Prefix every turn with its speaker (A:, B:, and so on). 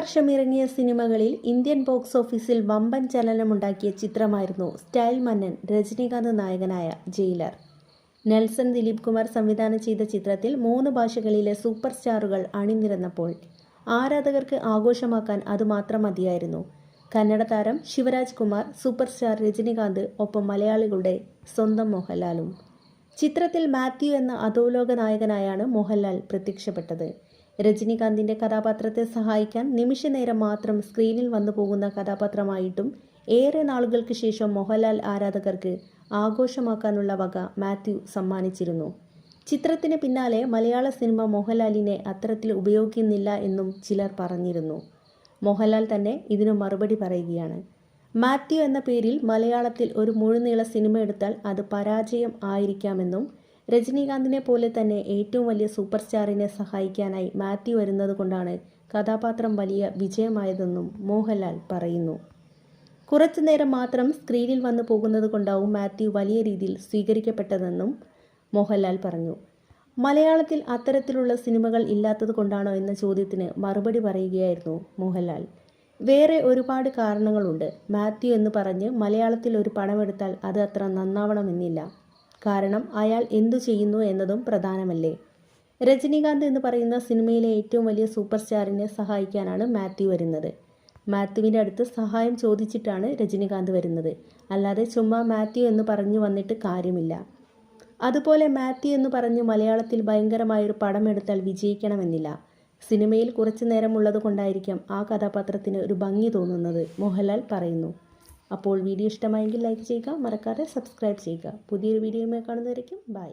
A: വർഷം ഇറങ്ങിയ സിനിമകളിൽ ഇന്ത്യൻ ബോക്സ് ഓഫീസിൽ വമ്പൻ ചലനമുണ്ടാക്കിയ ചിത്രമായിരുന്നു സ്റ്റൈൽ മന്നൻ രജനീകാന്ത് നായകനായ ജയിലർ. നെൽസൺ ദിലീപ് കുമാർ സംവിധാനം ചെയ്ത ചിത്രത്തിൽ മൂന്ന് ഭാഷകളിലെ സൂപ്പർ സ്റ്റാറുകൾ അണിനിരന്നപ്പോൾ ആരാധകർക്ക് ആഘോഷമാക്കാൻ അതുമാത്രം മതിയായിരുന്നു. കന്നഡ താരം ശിവരാജ് കുമാർ സൂപ്പർ സ്റ്റാർ രജനീകാന്ത് ഒപ്പം മലയാളികളുടെ സ്വന്തം മോഹൻലാലും. ചിത്രത്തിൽ മാത്യു എന്ന അധോലോക നായകനായാണ് മോഹൻലാൽ പ്രത്യക്ഷപ്പെട്ടത്. രജനീകാന്തിന്റെ കഥാപാത്രത്തെ സഹായിക്കാൻ നിമിഷനേരം മാത്രം സ്ക്രീനിൽ വന്നു പോകുന്ന കഥാപാത്രമായിട്ടും ഏറെ നാളുകൾക്ക് ശേഷം മോഹൻലാൽ ആരാധകർക്ക് ആഘോഷമാക്കാനുള്ള വക മാത്യു സമ്മാനിച്ചിരുന്നു. ചിത്രത്തിന് പിന്നാലെ മലയാള സിനിമ മോഹൻലാലിനെ അത്തരത്തിൽ ഉപയോഗിക്കുന്നില്ല എന്നും ചിലർ പറഞ്ഞിരുന്നു. മോഹൻലാൽ തന്നെ ഇതിനു മറുപടി പറയുകയാണ്. മാത്യു എന്ന പേരിൽ മലയാളത്തിൽ ഒരു മുഴുനീള സിനിമ എടുത്താൽ അത് പരാജയം ആയിരിക്കാമെന്നും രജനീകാന്തിനെ പോലെ തന്നെ ഏറ്റവും വലിയ സൂപ്പർ സ്റ്റാറിനെ സഹായിക്കാനായി മാത്യു വരുന്നത് കൊണ്ടാണ് കഥാപാത്രം വലിയ വിജയമായതെന്നും മോഹൻലാൽ പറയുന്നു. കുറച്ചു നേരം മാത്രം സ്ക്രീനിൽ വന്നു പോകുന്നത് കൊണ്ടാവും മാത്യു വലിയ രീതിയിൽ സ്വീകരിക്കപ്പെട്ടതെന്നും മോഹൻലാൽ പറഞ്ഞു. മലയാളത്തിൽ അത്തരത്തിലുള്ള സിനിമകൾ ഇല്ലാത്തത് കൊണ്ടാണോ എന്ന ചോദ്യത്തിന് മറുപടി പറയുകയായിരുന്നു മോഹൻലാൽ. വേറെ ഒരുപാട് കാരണങ്ങളുണ്ട്. മാത്യു എന്ന് പറഞ്ഞ് മലയാളത്തിൽ ഒരു പടമെടുത്താൽ അത് അത്ര നന്നാവണമെന്നില്ല. കാരണം അയാൾ എന്തു ചെയ്യുന്നു എന്നതും പ്രധാനമല്ലേ? രജനീകാന്ത് എന്ന് പറയുന്ന സിനിമയിലെ ഏറ്റവും വലിയ സൂപ്പർ സ്റ്റാറിനെ സഹായിക്കാനാണ് മാത്യു വരുന്നത്. മാത്യുവിന്റെ അടുത്ത് സഹായം ചോദിച്ചിട്ടാണ് രജനീകാന്ത് വരുന്നത്. അല്ലാതെ ചുമ്മാ മാത്യു എന്ന് പറഞ്ഞു വന്നിട്ട് കാര്യമില്ല. അതുപോലെ മാത്യു എന്ന് പറഞ്ഞ് മലയാളത്തിൽ ഭയങ്കരമായൊരു പടം എടുത്താൽ വിജയിക്കണമെന്നില്ല. സിനിമയിൽ കുറച്ചു നേരമുള്ളത് കൊണ്ടായിരിക്കാം ആ കഥാപാത്രത്തിന് ഒരു ഭംഗി തോന്നുന്നത് മോഹൻലാൽ പറയുന്നു. അപ്പോൾ വീഡിയോ ഇഷ്ടമായെങ്കിൽ ലൈക്ക് ചെയ്യുക മറക്കാതെ സബ്സ്ക്രൈബ് ചെയ്യുക. പുതിയൊരു വീഡിയോയുമായി കാണുന്നവരേക്കും ബൈ.